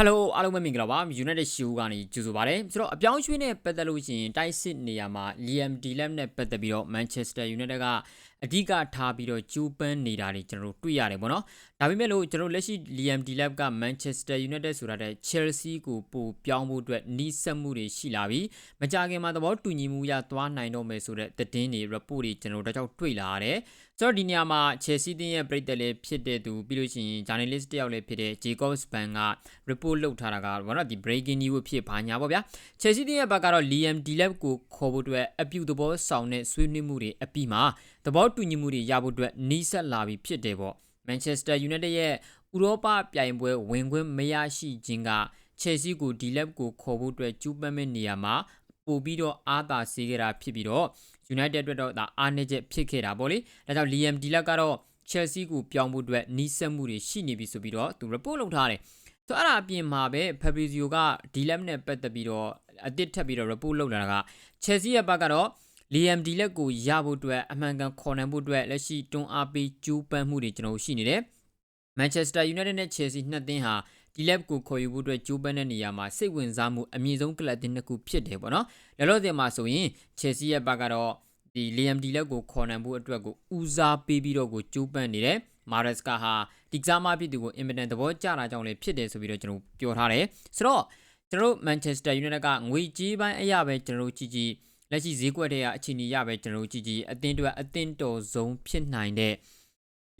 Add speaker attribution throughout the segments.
Speaker 1: Hello အားလုံးပဲမင်္ဂလာပါ United Show ကနေကြိုဆိုပါရစေဆိုတော့အပြောင်းအရွှေ့နဲ့ပတ်သက်လို့ရှိရင်တိုက်စစ်နေရာမှာ Liam Delap နဲ့ပတ်သက်ပြီးတော့ Manchester United ကအဓိကထားပြီးတော့ကြိုးပမ်းနေတာတွေကျွန်တော်တို့တွေ့ရတယ်ပေါ့နော်ဒါပေမဲ့လို့ကျွန်တော်တို့လက်ရှိ Liam Delap က Manchester United ဆိုတာတဲ့ Chelsea ကိုပို့ပြောင်းဖို့အတွက်နှီးစက်မှုတွေရှိလာပြီးမကြခင်မှာသဘောတူညီမှုရသွားနိုင်တော့မယ်ဆိုတဲ့သတင်းတွေ report တွေကျွန်တော်တို့တကြောက်တွေ့လာရတယ်ဆိုတော့ဒီနေရာမှာ Chelsea တင်းရဲ့ပြည်သက်လည်းဖြစ်တဲ့သူပြီးလို့ရှိရင် journalist တယောက်လည်းဖြစ်တဲ့ Jacobs Ban က report လုပ်ထားတာကဘာလို့ဒီ breaking news ဖြစ်ပါညာပေါ့ဗျာ Chelsea တင်းရဲ့ဘက်ကတော့ Liam Delap ကိုခေါ်ဖို့အတွက်အပြုသဘောဆောင်တဲ့ဆွေးနွေးမှုတွေအပြီးမှာသဘောတူညီမှုတွေရဖို့အတွက်နှီးဆက်လာပြီးဖြစ်တယ်ပေါ့ Manchester United ရဲ့ဥရောပပြိုင်ပွဲဝင်ခွင့်မရရှိခြင်းက Chelsea ကို Delap ကိုခေါ်ဖို့အတွက်ကျူးပန်းမဲ့နေရာမှာပို့ပြီးတော့အားသာစေခဲ့တာဖြစ်ပြီးတော့ United အတွက်တော့ဒါအားနည်းချက်ဖြစ်ခဲ့တာပေါ့လေဒါကြောင့် Liam Delap ကတော့ Chelsea ကိုပြောင်းဖို့အတွက်နှီးဆက်မှုတွေရှိနေပြီဆိုပြီးတော့သူ report လုပ်ထားတယ် ဆိုတော့အဲ့ဒါအပြင်မှာပဲ Fabrizio က Delap နဲ့ပတ်သက်ပြီးတော့အတစ်ထပ်ပြီးတော့ report လုပ်လာတာက Chelsea ရဲ့ဘက်ကတော့ Liam Delap ကိုရဖို့အတွက်အမှန်ကန်ခေါ်နိုင်ဖို့အတွက်လက်ရှိတွန်းအားပေးကြိုးပမ်းမှုတွေကျွန်တော်ရှိနေတယ် Manchester United နဲ့ Chelsea နှစ်သင်းဟာ Delap ကိုခေါ်ယူဖို့အတွက်ကြိုးပမ်းတဲ့နေရာမှာစိတ်ဝင်စားမှုအမြင့်ဆုံးကလပ်တင်တစ်ခုဖြစ်တယ်ပေါ့နော်။လောလောဆယ်မှာဆိုရင် Chelsea ရဲ့ဘက်ကတော့ဒီ Liam Delap ကိုခေါ်နိုင်ဖို့အတွက်ကိုဦးစားပေးပြီးတော့ကိုကြိုးပမ်းနေတယ်။ Maresca ဟာဒီကစားမဖြစ်သူကိုအင်မတန်သဘောကျတာကြောင့်လည်းဖြစ်တယ်ဆိုပြီးတော့ကျွန်တော်ပြောထားတယ်။ဆိုတော့ကျွန်တော် Manchester United ကငွေကြေးပိုင်းအရာပဲကျွန်တော်ကြည့်ကြည့်လက်ရှိဈေးကွက်တွေကအခြေအနေရပဲကျွန်တော်ကြည့်ကြည့်အသင်းတွေအသင်းတော်ဆုံးဖြစ်နိုင်တဲ့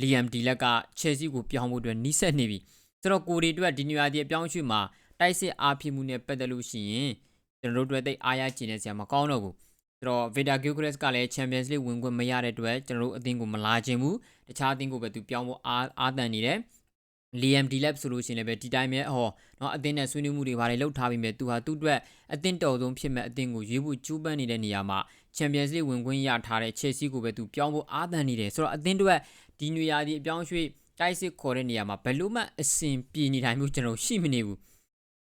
Speaker 1: Liam Delap က Chelsea ကိုပြောင်းဖို့အတွက်နီးစပ်နေပြီဆိုတော့ကိုရီအတွက်ဒီညရာဒီအပြောင်းအရွှေ့မှာတိုက်စစ်အားဖြစ်မှုနဲ့ပတ်သက်လို့ရှိရင်ကျွန်တော်တို့အတွက်တိတ်အားရကျင်နေစရာမကောင်းတော့ဘူး ကျွန်တော် Veda Gyökeres ကလည်း Champions League ဝင်ခွင့်မရတဲ့အတွက်ကျွန်တော်တို့အသင်းကိုမလာခြင်းဘူးတခြားအသင်းကိုပဲသူပြောင်းဖို့အားအားတန်နေတယ် Liam Delap ဆိုလို့ရှိရင်လည်းပဲဒီတိုင်းပဲဟောနော်အသင်းနဲ့ဆွေးနွေးမှုတွေဘာတွေလုပ်ထားပြီးမြဲသူဟာသူ့အတွက်အသင်းတော်ဆုံးဖြစ်မဲ့အသင်းကိုရွေးဖို့ကြိုးပမ်းနေတဲ့နေရာမှာ Champions League ဝင်ခွင့်ရထားတဲ့ Chelsea ကိုပဲသူပြောင်းဖို့အားတန်နေတယ်ဆိုတော့အသင်းတို့ဒီနေရာဒီအပြောင်းရွှေ့တိုက်စစ်ခေါ်တဲ့နေရာမှာဘယ်လို့မှအဆင်ပြေနေတိုင်းမျိုးကျွန်တော်ရှိမနေဘူး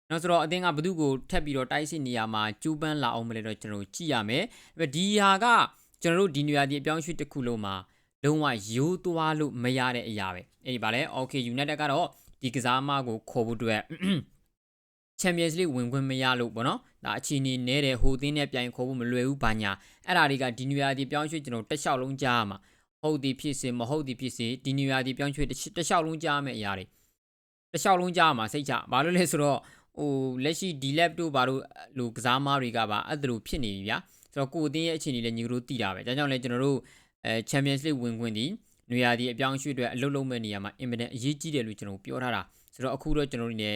Speaker 1: နောက်ဆိုတော့အသင်းကဘသူ့ကိုထပ်ပြီးတော့တိုက်စစ်နေရာမှာကျူးပန်းလာအောင်မလဲတော့ကျွန်တော်ကြည့်ရမယ်။ဒီဟာကကျွန်တော်တို့ဒီညရာဒီအပြောင်းရွှေ့တစ်ခုလုံးမှာလုံးဝရိုးသွားလို့မရတဲ့အရာပဲ။အဲ့ဒီဗာလဲ Okay United ကတော့ဒီကစားမကိုခေါ်ဖို့အတွက် Champions League ဝင်ခွင့်မရလို့ပေါ့နော်ဒါအချီနေနဲတယ်ဟိုသင်းနဲ့ပြိုင်ခေါ်ဖို့မလွယ်ဘူးဘာညာအဲ့ဒါတွေကဒီညရာဒီပြောင်းရွှေ့ကျွန်တော်တက်လျှောက်လုံးကြားရမှာဟုတ်သည်ဖြစ်စေမဟုတ်သည်ဖြစ်စေဒီညရာဒီပြောင်းရွှေ့တက်လျှောက်လုံးကြားရမယ့်အရာတွေတက်လျှောက်လုံးကြားရမှာစိတ်ချဘာလို့လဲဆိုတော့ ဟိုလက်ရှိ D lab တို့ဘာလို့လိုကစားမားတွေကပါအဲ့ဒါလိုဖြစ်နေပြီဗျာဆိုတော့ကိုအတင်းရဲ့အခြေအနေလည်းညီတို့သိတာပဲဒါကြောင့်လဲကျွန်တော်တို့အဲ Champions League ဝင်ခွင့်ဒီနွေရာသီအပြောင်းရွှေ့အတွက်အလုပ်လုပ်မဲ့နေရာမှာအင်မတန်အရေးကြီးတယ်လို့ကျွန်တော်ပြောထားတာဆိုတော့အခုတော့ကျွန်တော်တို့နေ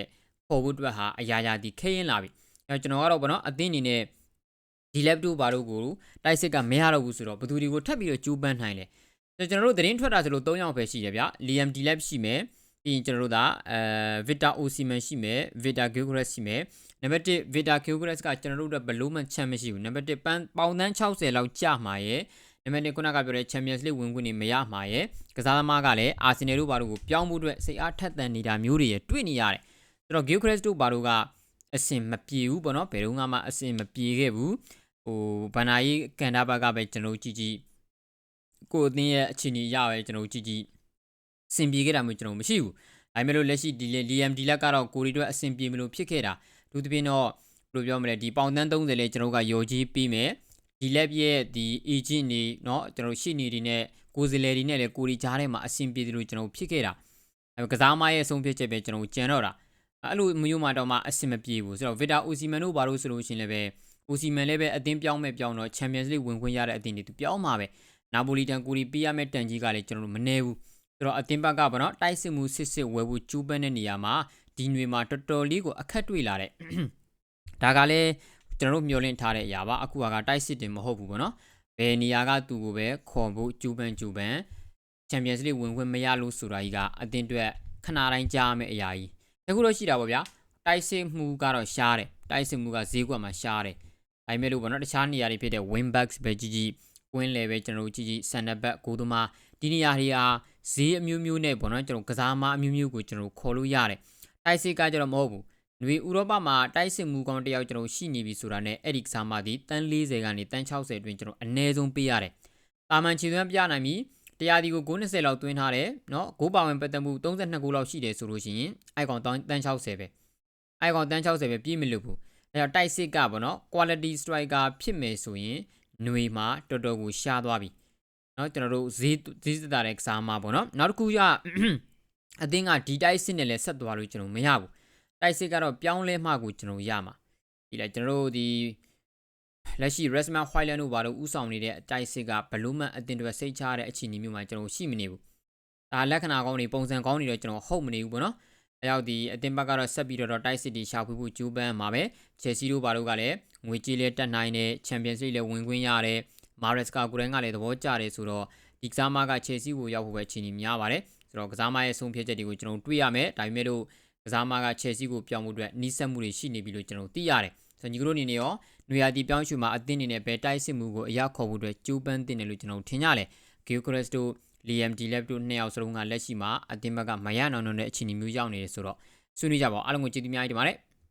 Speaker 1: ပေါ်ဖို့အတွက်ဟာအရာရာဒီခဲရင်လာပြီအဲကျွန်တော်ကတော့ဗောနော်အသင်းအနေနဲ့ဒီ lab တို့ဘာလို့ကိုတိုက်စစ်ကမရတော့ဘူးဆိုတော့ဘသူတွေကိုထပ်ပြီးတော့ကျူးပန်းနိုင်လဲကျွန်တော်တို့သတင်းထွက်တာဆိုလို့၃ယောက်ပဲရှိတယ်ဗျ Liam D lab ရှိမယ် ပြီးရင်ကျွန်တော်တို့ကအဲ Victor Osimhen ရှိမယ် Victor Gyökeres ရှိမယ်နံပါတ်1 Victor Gyökeres ကကျွန်တော်တို့အတွက်ဘလို့မှချမ်းမရှိဘူးနံပါတ်1ပန်းပေါင်တန်း60လောက်ကြာမှာရဲ့နံပါတ်2ခုနကပြောတဲ့ Champions League ဝင်ခွင့်နေမရမှာရဲ့ကစားသမားကလည်း Arsenal တို့ဘာလို့ကိုပြောင်းဖို့အတွက်စိတ်အားထက်သန်နေတာမျိုးတွေရတွေ့နေရတယ်ဆိုတော့ Gyökeres တို့ဘာလို့ကအဆင်မပြေဘူးပေါ့နော်ဘယ်တော့မှအဆင်မပြေခဲ့ဘူးဟိုဘန်နာကြီးကန်တာဘက်ကပဲကျွန်တော်ကြည့်ကြည့်ကိုအသင်းရဲ့အခြေအနေရပဲကျွန်တော်ကြည့်ကြည့် အဆင်ပြေခဲ့တာမျိုးကျွန်တော်မရှိဘူးဒါပေမဲ့လို့လက်ရှိဒီလီယမ်ဒီလက်ကတော့ကိုရီတို့အဆင်ပြေမလို့ဖြစ်ခဲ့တာသူတပြင်းတော့ဘယ်လိုပြောမလဲဒီပေါင်တန်း30လဲကျွန်တော်ကယော်ကြီးပြီးမယ်ဒီလက်ရဲ့ဒီ agent နေเนาะကျွန်တော်ရှိနေဒီနဲ့ကိုယ်စလဲဒီနဲ့လေကိုရီကြားထဲမှာအဆင်ပြေတယ်လို့ကျွန်တော်ဖြစ်ခဲ့တာအဲကစားမရဲ့ဆုံးဖြတ်ချက်ပဲကျွန်တော်ကြံတော့တာအဲ့လိုမျိုးမှတော့မှအဆင်မပြေဘူးဆိုတော့ဗီတာအိုစီမန်တို့ဘာလို့ဆိုလို့ရှိရင်လည်းပဲအိုစီမန်လည်းပဲအသင်းပြောင်းမဲ့ပြောင်းတော့ချန်ပီယံစ်လိဝင်ခွင့်ရတဲ့အသင်းတွေသူပြောင်းမှာပဲနာပိုလီတန်ကိုရီပေးရမဲ့တန်ကြီးကလည်းကျွန်တော်တို့မနေဘူး ဆိုတော့အသင်းဘက်ကပေါ့နော်တိုက်စစ်မှုစစ်စစ်ဝယ်ဖို့ကျူးပန်းတဲ့နေရာမှာဒီຫນွေမှာတော်တော်လေးကိုအခက်တွေ့လာတဲ့ဒါကလည်းကျွန်တော်တို့မျှော်လင့်ထားတဲ့အရာပါအခုကတိုက်စစ်တင်မဟုတ်ဘူးပေါ့နော်ဘယ်နေရာကသူ့ကိုပဲခေါ်ဖို့ကျူးပန်းကျူးပန်းချန်ပီယံစ်လိဝင်ခွင့်မရလို့ဆိုတာကြီးကအသင်းအတွက်ခဏတိုင်းကြားမယ့်အရာကြီးတခုတော့ရှိတာပေါ့ဗျာတိုက်စစ်မှုကတော့ရှားတယ်တိုက်စစ်မှုကဈေးကွက်မှာရှားတယ်ဒါပေမဲ့လို့ပေါ့နော်တခြားနေရာတွေဖြစ်တဲ့ win backs ပဲကြီးကြီး win လေပဲကျွန်တော်တို့ကြီးကြီး center back ကိုသမားဒီနေရာတွေဟာ ဈေးအမျိုးမျိုးနဲ့ပေါ့နော်ကျွန်တော်ကစားမအမျိုးမျိုးကိုကျွန်တော်ခေါ်လို့ရတယ်တိုက်စစ်ကကျွန်တော်မဟုတ်ဘူးနွေဥရောပမှာတိုက်စစ်မှုကောင်းတယောက်ကျွန်တော်ရှိနေပြီဆိုတာနဲ့အဲ့ဒီကစားမသည်တန်40ကနေတန်60အတွင်းကျွန်တော်အနည်းဆုံးပေးရတယ်။တာမန်ခြေသွမ်းပြနိုင်ပြီတရားဒီကို90လောက်သွင်းထားတယ်နော်ဂိုးပါဝင်ပတ်သက်မှု32ဂိုးလောက်ရှိတယ်ဆိုလို့ရှိရင်အိုက်ကွန်တန်60ပဲအိုက်ကွန်တန်60ပဲပြည့်မလို့ဘူး။အဲ့တော့တိုက်စစ်ကပေါ့နော် quality striker ဖြစ်မယ်ဆိုရင်နွေမှာတော်တော်ကိုရှားသွားပြီ။ နော်ကျွန်တော်တို့ဈေးဈေးသက်သာတဲ့ကစားမပေါ့နော်နောက်တစ်ခုကအသင်းကဒီတိုက်စစ်နဲ့လည်းဆက်သွားလို့ကျွန်တော်မရဘူးတိုက်စစ်ကတော့ပြောင်းလဲမှကိုကျွန်တော်ရမှာဒီလေကျွန်တော်တို့ဒီလက်ရှိ Resman Highland တို့ဘာလို့ဥဆောင်နေတဲ့အတိုက်စစ်ကဘလူးမန်အသင်းတွေစိတ်ချတဲ့အခြေအနေမျိုးမှာကျွန်တော်ရှိမနေဘူးဒါလက္ခဏာကောင်းတွေပုံစံကောင်းတွေတော့ကျွန်တော်ဟုတ်မနေဘူးပေါ့နော်အဲရောက်ဒီအသင်းဘက်ကတော့ဆက်ပြီးတော့တိုက်စစ်တီရှာဖွေဖို့ကြိုးပမ်းမှာပဲချယ်ဆီတို့ဘာလို့ကလည်းငွေကြေးလဲတက်နိုင်တယ်ချန်ပီယံစ်လိလည်းဝင်ခွင့်ရတယ် Maresca ကိုယ်တိုင်ကလည်းသဘောကျတယ်ဆိုတော့ဒီကစားမက Chelsea ကိုရောက်ဖို့ပဲအခြေအနေများပါတယ်ဆိုတော့ကစားမရဲ့ဆုံးဖြတ်ချက်တွေကိုကျွန်တော်တွေ့ရမယ်ဒါပေမဲ့လို့ကစားမက Chelsea ကိုပြောင်းဖို့အတွက်နှီးစက်မှုတွေရှိနေပြီလို့ကျွန်တော်သိရတယ်ဆိုတော့ညီကတို့အနေနဲ့ရောနွေရာသီပြောင်းရွှေ့မှာအသင်းအနေနဲ့ပဲတိုက်စစ်မှုကိုအရောက်ခေါ်ဖို့အတွက်ကြိုးပမ်းတင်တယ်လို့ကျွန်တော်ထင်ကြတယ် Gilchrist တို့ Liam Delap တို့နှစ်ယောက်စလုံးကလက်ရှိမှာအသင်းဘက်ကမရနိုင်တော့တဲ့အခြေအနေမျိုးရောက်နေတယ်ဆိုတော့ဆွေးနွေးကြပါဦးအားလုံးကိုကျေးဇူးများကြီးတင်ပါတယ်